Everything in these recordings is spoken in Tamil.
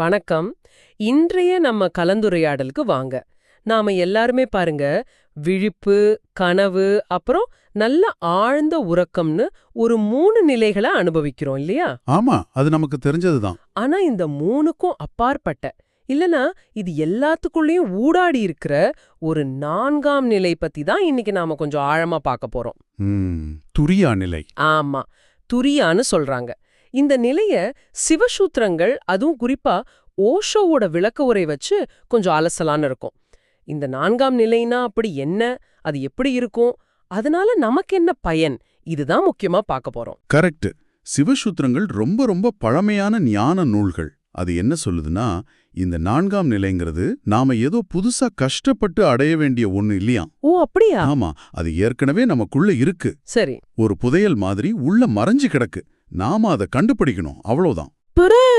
வணக்கம். இன்றைய நம்ம கலந்துரையாடலுக்கு வாங்க. நாம எல்லாருமே பாருங்க விழிப்பு கனவு அப்புறம் நல்ல ஆழ்ந்த உறக்கம்னு ஒரு மூணு நிலைகளை அனுபவிக்கிறோம் இல்லையா? ஆமா அது நமக்கு தெரிஞ்சதுதான். ஆனா இந்த மூணுக்கும் அப்பாற்பட்ட இல்லனா இது எல்லாத்துக்குள்ளேயும் ஊடாடி இருக்கிற ஒரு நான்காம் நிலை பத்தி தான் இன்னைக்கு நாம கொஞ்சம் ஆழமா பார்க்க போறோம். துரியா நிலை. ஆமா துரியான்னு சொல்றாங்க. இந்த நிலைய சிவசூத்திரங்கள் அதுவும் குறிப்பா ஓஷோவோட விளக்க உரை வச்சு கொஞ்சம் அலசலான்னு இருக்கும். இந்த நான்காம் நிலைனா அப்படி என்ன? அது எப்படி இருக்கும்? அதனால நமக்கு என்ன பயன்? இதுதான் முக்கியமா பார்க்க போறோம். கரெக்ட். சிவசூத்திரங்கள் ரொம்ப ரொம்ப பழமையான ஞான நூல்கள். அது என்ன சொல்லுதுன்னா இந்த நான்காம் நிலைங்கிறது நாம ஏதோ புதுசா கஷ்டப்பட்டு அடைய வேண்டிய ஒண்ணு இல்லையா? ஓ அப்படியா? ஆமா. அது ஏற்கனவே நமக்குள்ள இருக்கு. சரி. ஒரு புதையல் மாதிரி உள்ள மறைஞ்சு கிடக்கு. நாம அதை கண்டுபிடிக்கணும். அவ்வளவுதான்.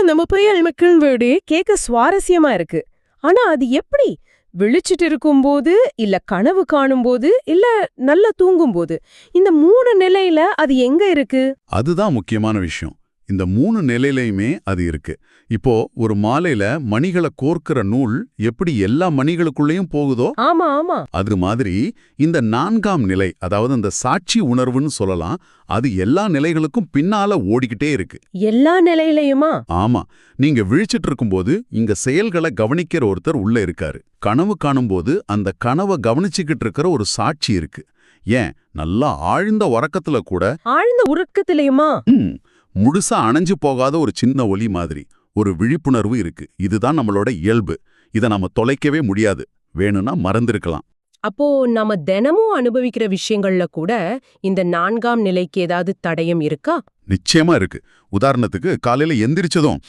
நம்ம புயல் மக்கள் வீடு கேட்க சுவாரஸ்யமா இருக்கு. ஆனா அது எப்படி? விழிச்சிட்டு இருக்கும்போது இல்ல கனவு காணும்போது இல்ல நல்லா தூங்கும்போது. இந்த மூணு நிலையில அது எங்க இருக்கு? அதுதான் முக்கியமான விஷயம். இந்த மூணு நிலையிலையுமே அது இருக்கு. இப்போ ஒரு மாலையில மணிகளை கோர்க்கிற நூல் எப்படி எல்லா மணிகளுக்குள்ளேயும் போகுதோ ஆமா ஆமா. அது மாதிரி இந்த நான்காம் நிலை அதாவது அந்த சாட்சி உணர்வுன்னு சொல்லலாம் அது எல்லா நிலைகளுக்கும் பின்னால ஓடிக்கிட்டே இருக்கு. எல்லா நிலையிலயுமா? ஆமா. நீங்க விழிச்சிட்டு இருக்கும்போது இங்க செயல்களை கவனிக்கிற ஒருத்தர் உள்ள இருக்காரு. கனவு காணும்போது அந்த கனவை கவனிச்சுக்கிட்டு இருக்கிற ஒரு சாட்சி இருக்கு. ஏன்? நல்லா ஆழ்ந்த உறக்கத்துல கூட ஆழ்ந்த உறக்கத்திலயுமா? முழுசா அணைஞ்சு போகாத ஒரு சின்ன ஒலி மாதிரி ஒரு விழிப்புணர்வு இருக்கு. இதுதான் நம்மளோட இயல்பு. இதை நம்ம தொலைக்கவே முடியாது. வேணும்னா மறந்திருக்கலாம். அப்போ நம்ம தினமும் அனுபவிக்கிற விஷயங்கள்ல கூட இந்த நான்காம் நிலைக்கு ஏதாவது தடயம் இருக்கா? நிச்சயமா இருக்கு. உதாரணத்துக்கு காலையில எந்திரிச்சதும்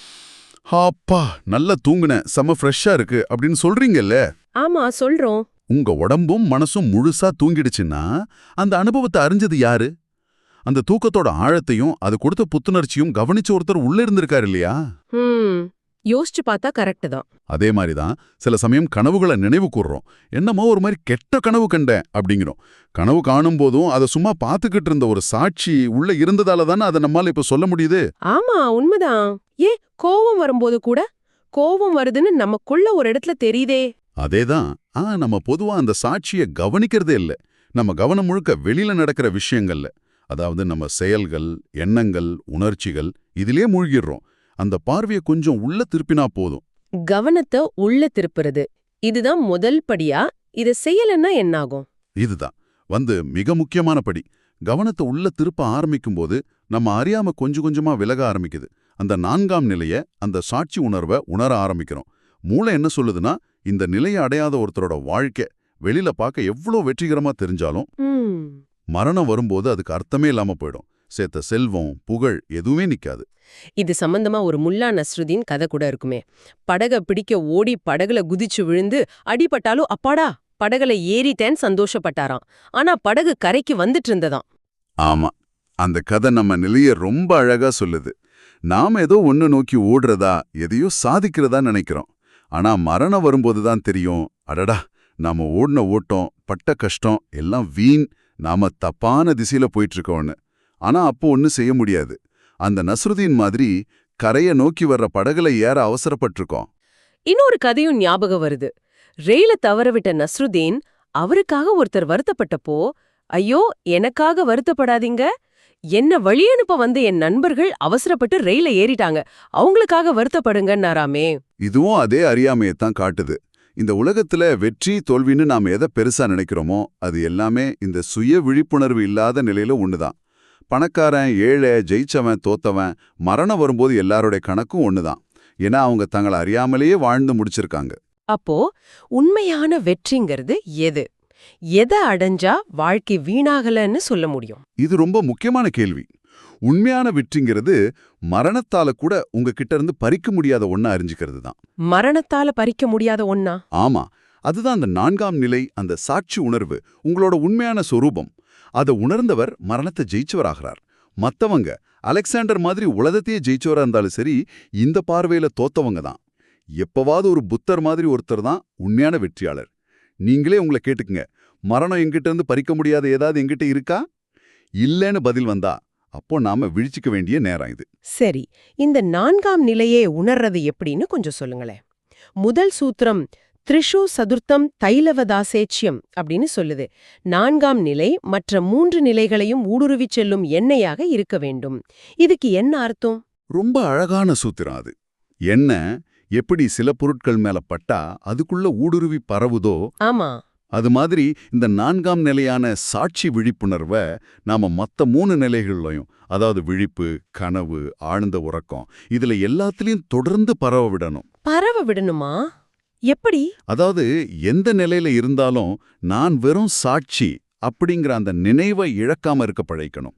அப்பா நல்லா தூங்குன செம ஃப்ரெஷ்ஷா இருக்கு. அப்படின்னு சொல்றீங்கல்ல? ஆமா சொல்றோம். உங்க உடம்பும் மனசும் முழுசா தூங்கிடுச்சுன்னா அந்த அனுபவத்தை அறிஞ்சது யாரு? அந்த தூக்கத்தோட ஆழத்தையும் அது கொடுத்த புத்துணர்ச்சியும் கவனிச்ச ஒருத்தர் உள்ள இருந்திருக்காரு இல்லையா? யோசிச்சு பார்த்தா கரெக்ட் தான். அதே மாதிரி தான் சில சமயம் கனவுகளை நினைவு கூர்றோம். என்னமோ ஒரு மாதிரி கெட்ட கனவு கண்டேன் அப்படிங்கிறோம். கனவு காணும் போதும் அதை சும்மா பார்த்துக்கிட்டு இருந்த ஒரு சாட்சி உள்ள இருந்ததால தானே அதை நம்மால இப்ப சொல்ல முடியுது? ஆமா உண்மைதான். ஏ கோவம் வரும்போது கூட? கோவம் வருதுன்னு நமக்குள்ள ஒரு இடத்துல தெரியுதே. அதேதான் ஆ நம்ம பொதுவா அந்த சாட்சிய கவனிக்கிறதே இல்ல. நம்ம கவனம் முழுக்க வெளியில நடக்கிற விஷயங்கள்ல. அதாவது நம்ம செயல்கள் எண்ணங்கள் உணர்ச்சிகள் இதிலே மூழ்கிடுறோம். அந்த பார்வையை கொஞ்சம் உள்ள திருப்பினா போதும். கவனத்தை உள்ள திருப்புறது. இதுதான் முதல் படியா? இத செய்யலன்னா என்னாகும்? இதுதான். வந்து மிக முக்கியமான படி. கவனத்தை உள்ள திருப்ப ஆரம்பிக்கும்போது நம்ம அறியாம கொஞ்சம் கொஞ்சமா விலக ஆரம்பிக்குது. அந்த நான்காம் நிலைய அந்த சாட்சி உணர்வை உணர ஆரம்பிக்கிறோம். மூளை என்ன சொல்லுதுன்னா இந்த நிலையை அடையாத ஒருத்தரோட வாழ்க்கை வெளியில பார்க்க எவ்வளோ வெற்றிகரமா தெரிஞ்சாலும் மரணம் வரும்போது அதுக்கு அர்த்தமே இல்லாம போயிடும். சேர்த்த செல்வம் புகழ் எதுவுமே நிக்காது. இது சம்பந்தமா ஒரு முல்லா நஸ்ருதீன் கதை கூட இருக்குமே. படக பிடிக்க ஓடி படகுல குதிச்சு விழுந்து அடிபட்டாலும் அப்பாடா படகுல ஏறிட்டேன்னு சந்தோஷப்பட்டாராம். ஆனா படகு கரைக்கு வந்துட்டு இருந்ததாம். ஆமா. அந்த கதை நம்ம நிலைய ரொம்ப அழகா சொல்லுது. நாம ஏதோ ஒன்னு நோக்கி ஓடுறதா எதையோ சாதிக்கிறதா நினைக்கிறோம். ஆனா மரணம் வரும்போது தான் தெரியும் அடடா நாம ஓடின ஓட்டம் பட்ட கஷ்டம் எல்லாம் வீண் நாம தப்பான திசையில போயிட்டு இருக்கோம்னு ஆனா அப்போ ஒன்னும் செய்ய முடியாது. அந்த நஸ்ருதீன் மாதிரி கரைய நோக்கி வர்ற படகுல ஏற அவசரப்பட்டிருக்கோம். இன்னொரு கதையும் ஞாபகம் வருது. ரெயில தவறவிட்ட நஸ்ருதீன் அவருக்காக ஒருத்தர் வருத்தப்பட்டப்போ ஐயோ எனக்காக வருத்தப்படாதீங்க. என்ன வழி அனுப்ப வந்த என் நண்பர்கள் அவசரப்பட்டு ரயில ஏறிட்டாங்க. அவங்களுக்காக வருத்தப்படுங்கன்னாராமே. இதுவும் அதே அறியாமையைத்தான் காட்டுது. இந்த உலகத்துல வெற்றி தோல்வின்னு நாம எதை பெருசா நினைக்கிறோமோ அது எல்லாமே இந்த சுய விழிப்புணர்வு இல்லாத நிலையில ஒண்ணுதான். பணக்காரன் ஏழை ஜெயிச்சவன் தோத்தவன் மரணம் வரும்போது எல்லாருடைய கணக்கும் ஒண்ணுதான். ஏன்னா அவங்க தங்களை அறியாமலேயே வாழ்ந்து முடிச்சிருக்காங்க. அப்போ உண்மையான வெற்றிங்கிறது எது? எதை அடைஞ்சா வாழ்க்கை வீணாகலன்னு சொல்ல முடியும்? இது ரொம்ப முக்கியமான கேள்வி. உண்மையான வெற்றிங்கிறது மரணத்தால கூட உங்ககிட்ட இருந்து பறிக்க முடியாத ஒண்ணா அறிஞ்சுக்கிறது தான். மரணத்தால பறிக்க முடியாத ஒன்னா ஆமா. அதுதான் அந்த நான்காம் நிலை அந்த சாட்சி உணர்வு உங்களோட உண்மையான சொரூபம். அதை உணர்ந்தவர் மரணத்தை ஜெயிச்சவராகிறார். மத்தவங்க அலெக்சாண்டர் மாதிரி உலகத்தையே ஜெயிச்சவரா இருந்தாலும் சரி இந்த பார்வையில தோத்தவங்க தான். எப்பவாவது ஒரு புத்தர் மாதிரி ஒருத்தர் தான் உண்மையான வெற்றியாளர். நீங்களே உங்களை கேட்டுக்குங்க. மரணம் எங்கிட்ட இருந்து பறிக்க முடியாத ஏதாவது எங்கிட்ட இருக்கா? இல்லைன்னு பதில் வந்தா அப்போ நாம விழிச்சிக்க வேண்டிய நேரம் இது. சரி இந்த நான்காம் நிலையே உணர்றது எப்படின்னு கொஞ்சம் சொல்லுங்களேன். முதல் சூத்திரம் த்ரிஷு சதுர்த்தம் தைலவதாசேச்சியம் அப்படின்னு சொல்லுது. நான்காம் நிலை மற்ற மூன்று நிலைகளையும் ஊடுருவிச் செல்லும் எண்ணெயாக இருக்க வேண்டும். இதுக்கு என்ன அர்த்தம்? ரொம்ப அழகான சூத்திரம் அது. என்ன எப்படி சில பொருட்கள் மேல பட்டா அதுக்குள்ள ஊடுருவி பரவுதோ ஆமா. அது மாதிரி இந்த நான்காம் நிலையான சாட்சி விழிப்புணர்வை நாம மத்த மூணு நிலைகள்லையும் அதாவது விழிப்பு கனவு ஆழ்ந்த உறக்கம் இதுல எல்லாத்துலயும் தொடர்ந்து பரவ விடணும். பரவ விடணுமா? எப்படி? அதாவது எந்த நிலையில இருந்தாலும் நான் வெறும் சாட்சி அப்படிங்கிற அந்த நினைவை இழக்காம இருக்க பழைக்கணும்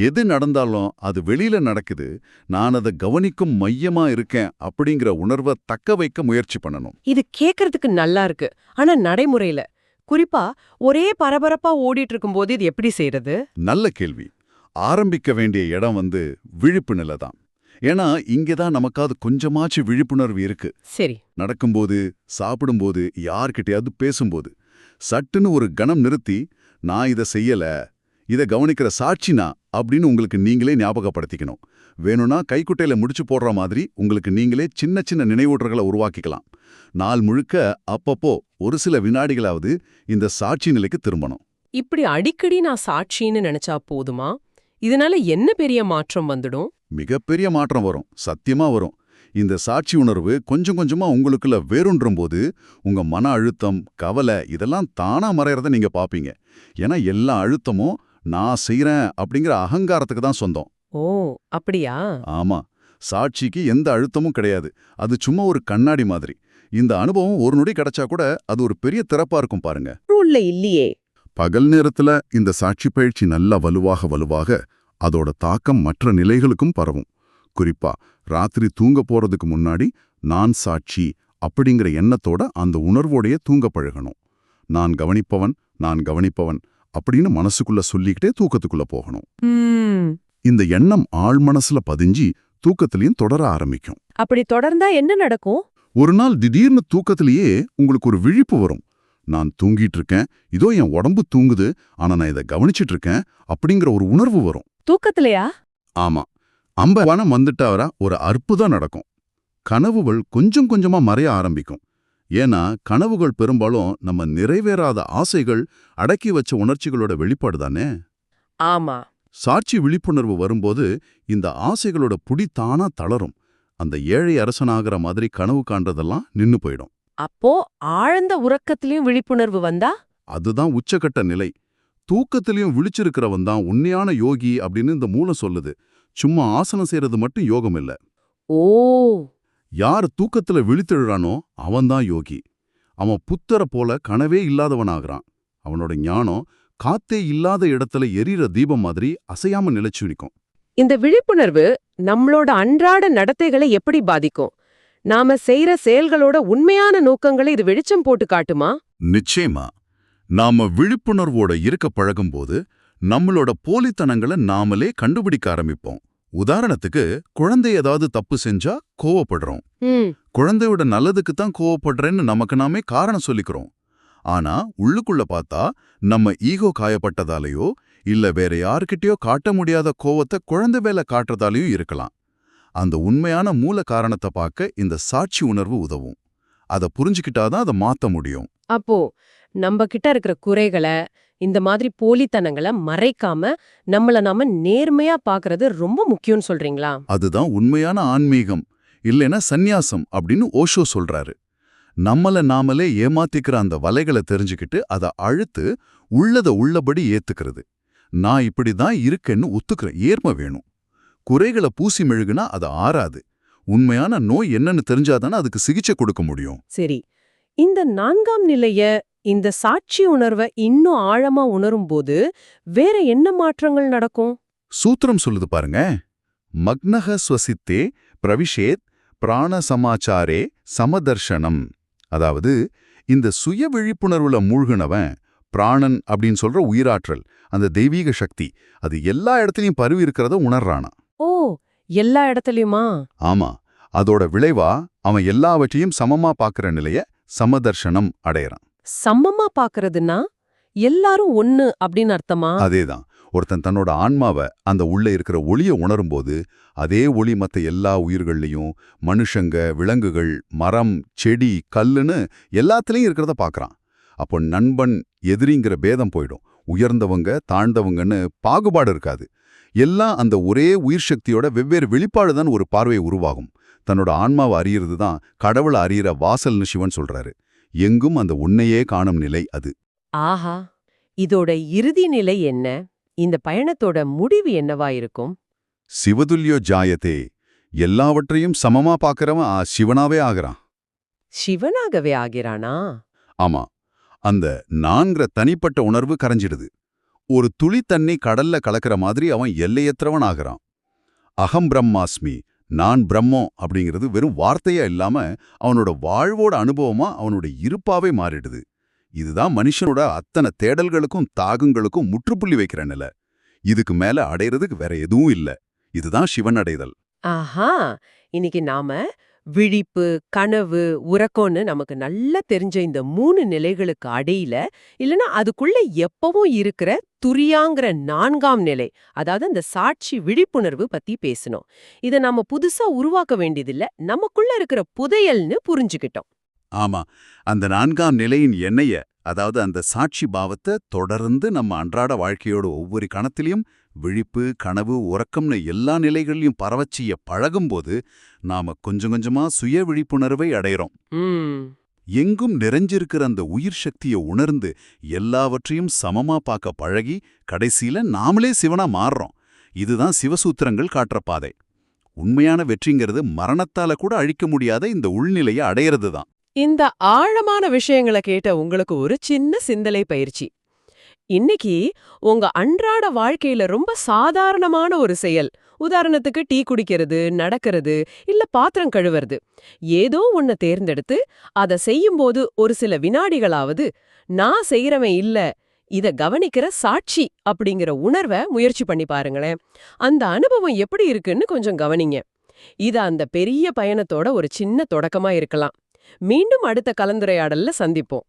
எது நடந்தாலும் அது வெளியில நடக்குது நான் அதை கவனிக்கும் மையமா இருக்கேன் அப்படிங்கிற உணர்வை தக்க வைக்க முயற்சி பண்ணணும். இது கேக்குறதுக்கு நல்லா இருக்கு ஆனா நடைமுறையில குறிப்பா ஒரே பரபரப்பா ஓடிட்டு இருக்கும்போது இது எப்படி செய்யறது நல்ல கேள்வி. ஆரம்பிக்க வேண்டிய இடம் வந்து விழிப்பு நிலை தான். ஏன்னா இங்கே தான் நமக்காவது கொஞ்சமாச்சு விழிப்புணர்வு இருக்கு. சரி. நடக்கும்போது சாப்பிடும்போது யார்கிட்டயாவது பேசும்போது சட்டுன்னு ஒரு கணம் நிறுத்தி நான் இதை செய்யல இதை கவனிக்கிற சாட்சினா அப்படின்னு உங்களுக்கு நீங்களே ஞாபகப்படுத்திக்கணும். வேணும்னா கைக்குட்டையில முடிச்சு போடுற மாதிரி உங்களுக்கு நீங்களே சின்ன சின்ன நினைவூட்டல்களை உருவாக்கிக்கலாம். நாள் முழுக்க அப்பப்போ ஒரு சில வினாடிகளாவது இந்த சாட்சி நிலைக்கு திரும்பணும். இப்படி அடிக்கடி நான் சாட்சின்னு நினைச்சா போதுமா? இதனால என்ன பெரிய மாற்றம் வந்துடும்? மிகப்பெரிய மாற்றம் வரும். சத்தியமா வரும். இந்த சாட்சி உணர்வு கொஞ்சம் கொஞ்சமா உங்களுக்குள்ள வேரூன்றும் போது உங்க மன அழுத்தம் கவலை இதெல்லாம் தானா மறையறத நீங்க பாப்பீங்க. ஏன்னா எல்லா அழுத்தமும் நான் செய்றேன் அப்படிங்கிற அகங்காரத்துக்கு தான் சொந்தம். ஓ அப்படியா? ஆமா. சாட்சிக்கு எந்த அழுத்தமும் கிடையாது. அது சும்மா ஒரு கண்ணாடி மாதிரி. இந்த அனுபவம் ஒரு நொடி கிடைச்சா கூட அது ஒரு பெரிய திறப்பா இருக்கும் பாருங்க. இல்லையே. பகல் நேரத்துல இந்த சாட்சி பயிற்சி நல்லா வலுவாக வலுவாக அதோட தாக்கம் மற்ற நிலைகளுக்கும் பரவும். குறிப்பா ராத்திரி தூங்க போறதுக்கு முன்னாடி நான் சாட்சி அப்படிங்கிற எண்ணத்தோட அந்த உணர்வோடைய தூங்க பழகணும். நான் கவனிப்பவன் நான் கவனிப்பவன் அப்படின்னு மனசுக்குள்ள சொல்லிக்கிட்டே தூக்கத்துக்குள்ள போகணும். இந்த எண்ணம் ஆழ் மனசுல பதிஞ்சு தூக்கத்திலையும் தொடர ஆரம்பிக்கும். அப்படி தொடர்ந்தா என்ன நடக்கும்? ஒரு நாள் திடீர்னு தூக்கத்திலேயே உங்களுக்கு ஒரு விழிப்பு வரும். நான் தூங்கிட்டு இருக்கேன். இதோ என் உடம்பு தூங்குது. ஆனா நான் இதை கவனிச்சிட்டு இருக்கேன். அப்படிங்கிற ஒரு உணர்வு வரும். தூக்கத்திலையா? ஆமா. அம்ப வனம் வந்துட்டாவரா ஒரு அற்புதம் நடக்கும். கனவுகள் கொஞ்சம் கொஞ்சமா மறைய ஆரம்பிக்கும். ஏன்னா கனவுகள் பெரும்பாலும் நம்ம நிறைவேறாத ஆசைகள் அடக்கி வச்ச உணர்ச்சிகளோட வெளிப்பாடு தானே? ஆமா. சாட்சி விழிப்புணர்வு வரும்போது இந்த ஆசைகளோட புடி தானா தளரும். அந்த ஏழை அரசனாகிற மாதிரி கனவு காண்றதெல்லாம் நின்னு போயிடும். அப்போ ஆழ்ந்த உறக்கத்திலயும் விழிப்புணர்வு வந்தா? அதுதான் உச்சக்கட்ட நிலை. தூக்கத்திலையும் விழிச்சிருக்கிறவன் தான் உண்மையான யோகி அப்படின்னு இந்த மூலம் சொல்லுது. சும்மா ஆசனம் செய்யறது மட்டும் யோகம் இல்ல. ஓ! யார் தூக்கத்துல விழித்தெழுறானோ அவன்தான் யோகி. அவன் புத்தரை போல கனவே இல்லாதவனாகிறான். அவனோட ஞானம் காத்தே இல்லாத இடத்துல எரியிற தீபம் மாதிரி அசையாம நிலைச்சு நிக்கும். இந்த விழிப்புணர்வு நம்மளோட அன்றாட நடத்தைகளை எப்படி பாதிக்கும்? நாம செய்யற செயல்களோட உண்மையான நோக்கங்களை இது வெளிச்சம் போட்டு காட்டுமா? நிச்சயமா. நாம விழிப்புணர்வோட இருக்க பழகும்போது நம்மளோட போலித்தனங்களை நாமளே கண்டுபிடிக்க ஆரம்பிப்போம். உதாரணத்துக்கு குழந்தை ஏதாவது தப்பு செஞ்சா கோவப்படுறோம். குழந்தையோட நல்லதுக்கு தான் கோவப்படுறேன்னு நமக்கு நாமே காரணம் சொல்லிக்கிறோம். ஆனா உள்ளுக்குள்ள பார்த்தா நம்ம ஈகோ காயப்பட்டதாலேயோ இல்ல வேற யார்கிட்டயோ காட்ட முடியாத கோவத்தை குழந்தை வேலை காட்டுறதாலேயும் இருக்கலாம். அந்த உண்மையான மூல காரணத்தை பார்க்க இந்த சாட்சி உணர்வு உதவும். அதை புரிஞ்சுக்கிட்டாதான் அதை மாத்த முடியும். அப்போ நம்ம கிட்ட இருக்கிற குறைகளை இந்த மாதிரி போலித்தனங்களை மறைக்காம நம்மள நாம நேர்மையா பாக்குறது ரொம்ப முக்கியம்னு சொல்றீங்களா? அதுதான் உண்மையான ஆன்மீகம் இல்லைன்னா சந்நியாசம் அப்படின்னு ஓஷோ சொல்றாரு. நம்மள நாமளே ஏமாத்திக்கிற அந்த வலைகளை தெரிஞ்சுக்கிட்டு அதை அழுத்து உள்ளத உள்ளபடி ஏத்துக்கிறது. நான் இப்படி தான் இருக்கேன்னு ஒத்துக்கிறேன் ஏர்மை வேணும். குறைகளை பூசி மெழுகுனா அது ஆறாது. உண்மையான நோய் என்னன்னு தெரிஞ்சாதானே அதுக்கு சிகிச்சை கொடுக்க முடியும். சரி. இந்த நான்காம் நிலைய இந்த சாட்சி உணர்வை இன்னும் ஆழமா உணரும் போது வேற என்ன மாற்றங்கள் நடக்கும்? சூத்திரம் சொல்லுது பாருங்க. மக்னக ஸ்வசித்தே பிரவிஷேத் பிராண சமாச்சாரே சமதர்ஷனம். அதாவது இந்த சுய விழிப்புணர்வுல மூழ்கினவன் பிராணன் அப்படின்னு சொல்ற உயிராற்றல் அந்த தெய்வீக சக்தி அது எல்லா இடத்துலயும் பரவி இருக்கிறத உணர்றானா ஓ எல்லா இடத்துலயுமா? ஆமா அதோட விளைவா அவன் எல்லாவற்றையும் சமமா பார்க்கிற நிலைய சமதர்ஷனம் அடையறான். சமமா பாக்குறதுன்னா எல்லாரும் ஒண்ணு அப்படின்னு அர்த்தமா? அதேதான். ஒருத்தன் தன்னோட ஆன்மாவை அந்த உள்ள இருக்கிற ஒளிய உணரும்போது அதே ஒளி மத்த எல்லா உயிர்கள்லையும் மனுஷங்க விலங்குகள் மரம் செடி கல்லுன்னு எல்லாத்துலயும் இருக்கிறத பார்க்குறான். அப்போ நண்பன் எதிரிங்கிற பேதம் போயிடும். உயர்ந்தவங்க தாழ்ந்தவங்கன்னு பாகுபாடு இருக்காது. எல்லாம் அந்த ஒரே உயிர் சக்தியோட வெவ்வேறு வெளிப்பாடு தான் ஒரு பார்வை உருவாகும். தன்னோட ஆன்மாவை அறியறது தான் கடவுளை அறியிற வாசல்னு சிவன் சொல்றாரு. எங்கும் அந்த உன்னையே காணும் நிலை அது. ஆஹா! இதோட இறுதி நிலை என்ன? இந்த பயணத்தோட முடிவு என்னவா இருக்கும்? சிவதுல்யோ ஜாயத்தே எல்லாவற்றையும் சமமா பார்க்கறவன் ஆ, சிவனாவே ஆகிறான். சிவனாகவே ஆகிறானா? ஆமா அந்த நான்கிற தனிப்பட்ட உணர்வு கரைஞ்சிடுது. ஒரு துளி தண்ணி கடல்ல கலக்கிற மாதிரி அவன் எல்லையற்றவன் ஆகிறான். அகம் பிரம்மாஸ்மி நான் பிரம்மம் அப்படிங்கிறது வெறும் வார்த்தையா இல்லாம அவனோட வாழ்வோட அனுபவமா அவனோட இருப்பாவே மாறிடுது. இதுதான் மனுஷனோட அத்தனை தேடல்களுக்கும் தாகங்களுக்கும் முற்றுப்புள்ளி வைக்கிற நிலை. இதுக்கு மேல அடையிறதுக்கு வேற எதுவும் இல்ல. இதுதான் சிவன் அடைதல். ஆஹா! இன்னைக்கு நாம விழிப்பு கனவு உறக்கம்னு நமக்கு நல்லா தெரிஞ்ச இந்த மூணு நிலைகளுக்கு அடையில இல்லனா அதுக்குள்ள எப்பவும் இருக்கிற துரியாங்கிற நான்காம் நிலை அதாவது அந்த சாட்சி விழிப்புணர்வு பத்தி பேசணும். இத நாம புதுசா உருவாக்க வேண்டியதில்லை. நமக்குள்ள இருக்கிற புதையல்னு புரிஞ்சுக்கிட்டோம். ஆமா. அந்த நான்காம் நிலையின் எண்ணெய அதாவது அந்த சாட்சி பாவத்தை தொடர்ந்து நம்ம அன்றாட வாழ்க்கையோட ஒவ்வொரு கணத்திலையும் விழிப்பு கனவு உறக்கம்னு எல்லா நிலைகளையும் பரவச் செய்ய பழகும்போது நாம கொஞ்சம் கொஞ்சமா சுய விழிப்புணர்வை அடையறோம். எங்கும் நிறைஞ்சிருக்கிற அந்த உயிர் சக்தியை உணர்ந்து எல்லாவற்றையும் சமமா பார்க்க பழகி கடைசியில நாமளே சிவனா மாறுறோம். இதுதான் சிவசூத்திரங்கள் காட்டுற பாதை. உண்மையான வெற்றிங்கிறது மரணத்தால கூட அழிக்க முடியாத இந்த உள்நிலையை அடையிறது தான் இந்த ஆழமான விஷயங்களை கேட்ட உங்களுக்கு ஒரு சின்ன சிந்தலை பயிற்சி. இன்னைக்கு உங்க அன்றாட வாழ்க்கையில ரொம்ப சாதாரணமான ஒரு செயல். உதாரணத்துக்கு டீ குடிக்கிறது நடக்கிறது இல்ல பாத்திரம் கழுவுறது. ஏதோ ஒன்ன தேர்ந்தெடுத்து அத செய்யும்போது ஒரு சில வினாடிகளாவது நான் செய்யறவன் இல்ல இத கவனிக்கிற சாட்சி அப்படிங்கிற உணர்வை முயற்சி பண்ணி பாருங்களேன். அந்த அனுபவம் எப்படி இருக்குன்னு கொஞ்சம் கவனிங்க. இது அந்த பெரிய பயணத்தோட ஒரு சின்ன தொடக்கமா இருக்கலாம். மீண்டும் அடுத்த கலந்துரையாடல்ல சந்திப்போம்.